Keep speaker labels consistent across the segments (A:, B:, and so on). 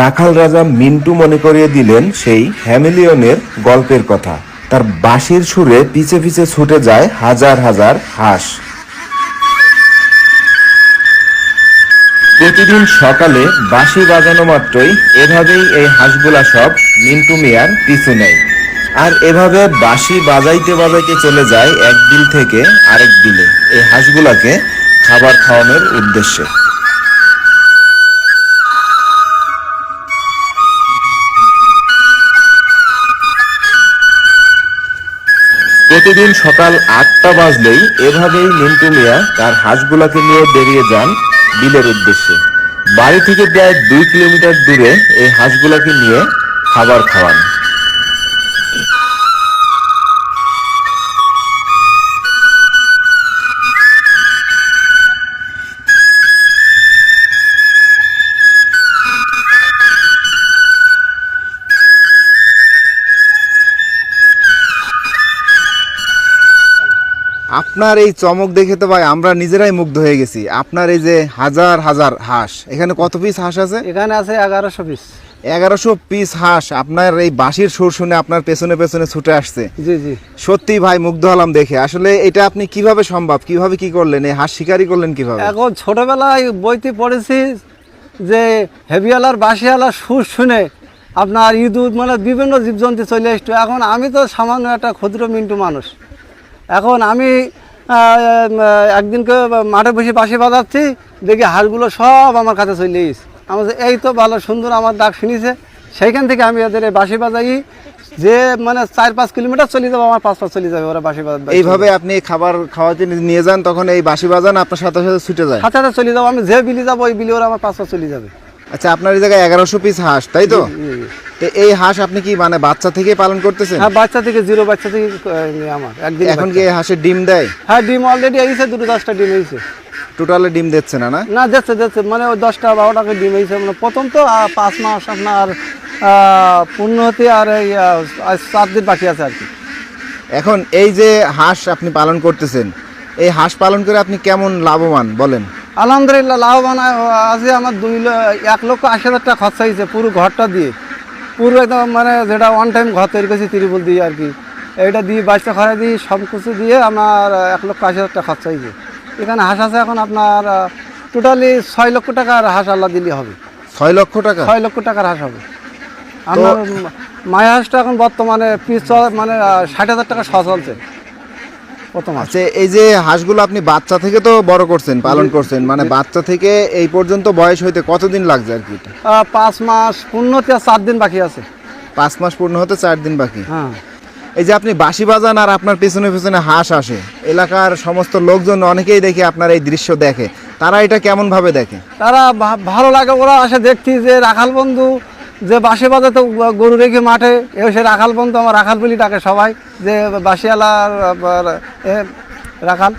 A: রাখাল রাজা মিন্টু মনে করিয়ে দিলেন সেই হ্যামিলিয়নের গল্পের কথা। তার বাঁশির সুরে পিছে পিছে ছুটে যায় হাজার হাজার হাঁস। প্রতিদিন সকালে বাঁশি বাজানো মাত্রই এভাবেই এই হাঁসগুলা সব মিন্টু মিয়ার পিছু নেয়। আর এভাবে বাঁশি বাজাইতে বাজাইতে চলে যায় এক বিল থেকে আরেক বিলে। এই হাঁসগুলাকে খাবার খাওয়ানোর উদ্দেশ্যে। প্রতিদিন সকাল আটটা বাজলেই এভাবেই মিন্টু মিয়া তার হাঁসগুলাকে নিয়ে বেরিয়ে যান বিলের উদ্দেশ্যে। বাড়ি থেকে প্রায় দুই কিলোমিটার দূরে এই হাঁসগুলাকে নিয়ে খাবার খাওয়ান। আপনার এই চমক দেখে তো ভাই আমরা নিজেরাই মুগ্ধ হয়ে গেছি। আপনার এই যে হাজার হাজার হাঁস এখানে কত পিস হাঁস আছে?
B: এখানে আছে এগারোশো পিস
A: এগারোশো পিস হাঁস আপনার এই বাঁশির সুর শুনে আপনার পেছনে পেছনে ছুটে আসছে।
B: জি জি।
A: সত্যি ভাই মুগ্ধ হলাম দেখে। আসলে এটা আপনি কীভাবে সম্ভব? কীভাবে কি করলেন? এই হাঁস শিকারি করলেন কীভাবে?
B: এখন ছোটবেলায় বইতে পড়েছি যে হেভিয়ালার বাসিয়ালার সুর শুনে আপনার ইঁদুর মানে বিভিন্ন জীবজন্তু চলে আসতো। এখন আমি তো সামান্য একটা ক্ষুদ্র মিন্টু মানুষ। এখন আমি একদিনকে মাঠে বসে বাসি বাজাচ্ছি দেখি হাঁসগুলো সব আমার কাছে চলে এসে আমার এই তো ভালো সুন্দর আমার ডাক শুনিছে সেইখান থেকে আমি এদের বাসি বাজাই। যে মানে চার পাঁচ কিলোমিটার চলে যাব আমার পাঁচ পাঁচ চলে যাবে ওরা বাসি বাজাতে।
A: এইভাবে আপনি খাবার খাওয়াতে নিয়ে যান তখন এই বাঁশি বাজান আপনার সাথে সাথে ছুটে যায়।
B: সাথে সাথে চলে যাব। আমি যে বিলি যাব ওই বিলি ওরা আমার পাঁচ পাঁচ চলে যাবে।
A: আচ্ছা আপনার এই জায়গায় এগারোশো পিস হাঁস তাই তো? তো এই হাঁস আপনি কি মানে বাচ্চা থেকে পালন করতেছেন?
B: হ্যাঁ বাচ্চা থেকে জিরো বাচ্চা থেকে আহ, আমার একদিন
A: এখন কি এই হাঁসের ডিম দেয়?
B: হ্যাঁ ডিম অলরেডি এইছে দুটো দশটা ডিম হয়েছে
A: টোটালে ডিম দিচ্ছে না না?
B: না যাচ্ছে যাচ্ছে মানে ওই দশটা বারোটাকে ডিম হয়েছে মানে প্রথম তো আহ, পাঁচ মাস আপনার আহ, পূর্ণ হতে আর এই আহ, সাত দিন বাকি আছে আর কি।
A: এখন এই যে হাঁস আপনি পালন করতেছেন এই হাঁস পালন করে আপনি কেমন লাভবান বলেন?
B: আলহামদুলিল্লাহ লাভবান আছে আমার দুই এক লক্ষ আশি হাজার টাকা খরচা হয়েছে পুরো ঘরটা দিয়ে। পুরো একদম মানে যেটা ওয়ান টাইম ঘর তৈরি করেছি ত্রিপুল দিয়ে আর কি। এইটা দিয়ে বাইশটা খরা দিয়ে সব কিছু দিয়ে আমার এক লক্ষ আশি হাজার টাকা খরচা হয়েছে। এখানে হাঁস আছে এখন আপনার টোটালি ছয় লক্ষ টাকার হাঁস আল্লাহ দিলে হবে।
A: ছয় লক্ষ টাকা?
B: ছয় লক্ষ টাকার হাঁস হবে। আমার মায়া হাঁসটা এখন বর্তমানে পিস মানে ষাট হাজার টাকা শ চলছে। প্রথম
A: আচ্ছা এই যে হাঁসগুলো আপনি বাচ্চা থেকে তো বড় করছেন পালন করছেন মানে বাচ্চা থেকে এই পর্যন্ত বয়স হইতে কতদিন লাগছে আর কি
B: পাঁচ মাস পূর্ণতে চার দিন বাকি আছে।
A: পাঁচ মাস পূর্ণ হতে চার দিন বাকি?
B: হ্যাঁ।
A: এই যে আপনি বাঁশি বাজান আর আপনার পেছনে পেছনে হাঁস আসে এলাকার সমস্ত লোকজন অনেকেই দেখে আপনার এই দৃশ্য দেখে তারা এটা কেমন ভাবে দেখে?
B: তারা ভালো লাগে ওরা আসে দেখছি যে রাখাল বন্ধু যে বাসে বাজে তো গরু রেখে মাঠে এসে রাখাল বন্ধু আমার রাখাল বলি ডাকে সবাই যে বাসিয়ালার এ, রাখাল।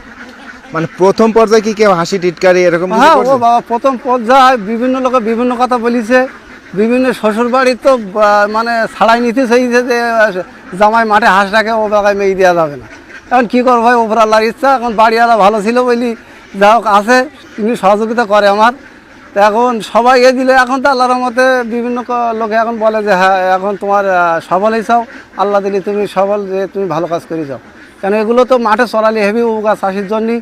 A: মানে প্রথম পর্যায়ে কি কেউ হাসি টিটকারি এরকম
B: হ্যাঁ ও বাবা প্রথম পর্যায়ে বিভিন্ন লোকে বিভিন্ন কথা বলিছে বিভিন্ন শ্বশুর বাড়ির তো মানে ছাড়াই নিতে চাইছে যে জামাই মাঠে হাঁস রাখে ও বাগায় মেয়ে দেওয়া যাবে না। এখন কী করব ভাই ওপর আল্লাহর ইচ্ছা এখন বাড়িওয়ালা ভালো ছিল বলি যা হোক আছে তিনি সহযোগিতা করে আমার। তো এখন সবাই এ দিলে এখন তো আল্লাহর মতে বিভিন্ন লোকে এখন বলে যে হ্যাঁ এখন তোমার সবলই চাও। আল্লাহ দিলে তুমি সবল যে তুমি ভালো কাজ করে যাও। কেন এগুলো তো মাঠে চড়ালে হেভি উপকার চাষির জন্যই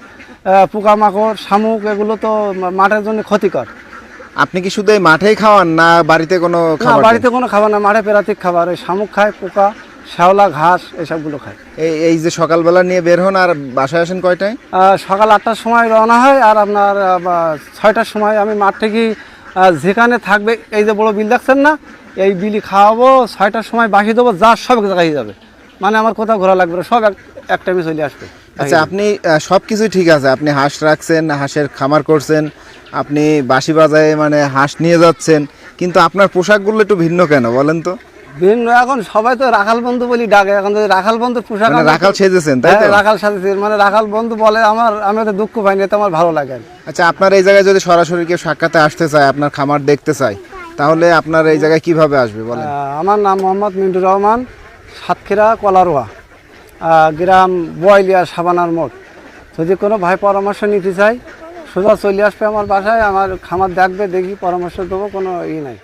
B: পোকামাকড় শামুক এগুলো তো মাঠের জন্য ক্ষতিকর।
A: আপনি কি শুধু এই মাঠেই খাওয়ান না বাড়িতে কোনো খাবার
B: বাড়িতে কোনো খাবার না মাঠে পেরাতিক খাবার ওই শামুক খায় পোকা। শ্যাওলা ঘাস এসবগুলো খায়।
A: এই এই যে সকালবেলা নিয়ে বের হন আর বাসায় আসেন কয়টায়?
B: সকাল আটটার সময় রওনা হয় আর আপনার ছয়টার সময় আমি মাঠ থেকে যেখানে থাকবে এই যে বড় বিল দেখছেন না এই বিলি খাওয়াবো ছয়টার সময় বাসি দেবো যা সব জায়গায় যাবে। মানে আমার কোথাও ঘোরা লাগবে সব এক টাইমে চলে আসবে।
A: আচ্ছা আপনি সব কিছুই ঠিক আছে আপনি হাঁস রাখছেন হাঁসের খামার করছেন আপনি বাসি বাজায় মানে হাঁস নিয়ে যাচ্ছেন কিন্তু আপনার পোশাকগুলো একটু ভিন্ন কেন বলেন তো?
B: ভিন্ন এখন সবাই তো রাখাল বন্ধু বলি ডাকে এখন যদি রাখাল বন্ধুর পোশাক
A: মানে রাখাল সেজেছেন তাই তো?
B: হ্যাঁ, রাখাল সাথে মানে রাখাল বন্ধু বলে আমার আমি তো দুঃখ পাইনি এতে আমার ভালো লাগে।
A: আচ্ছা আপনার এই জায়গায় যদি সরাসরি কেউ সাক্ষাতে আসতে চায় আপনার খামার দেখতে চায় তাহলে আপনার এই জায়গায় কীভাবে আসবে বলেন?
B: আমার নাম মোহাম্মদ মিন্টুর রহমান সাতক্ষীরা কলারোয়া গ্রাম বয়লিয়া সাবানার মোড়। যদি কোনো ভাই পরামর্শ নিতে চাই সোজা চলে আসবে আমার বাসায় আমার খামার দেখবে দেখি পরামর্শ দেবো কোনো ই নাই।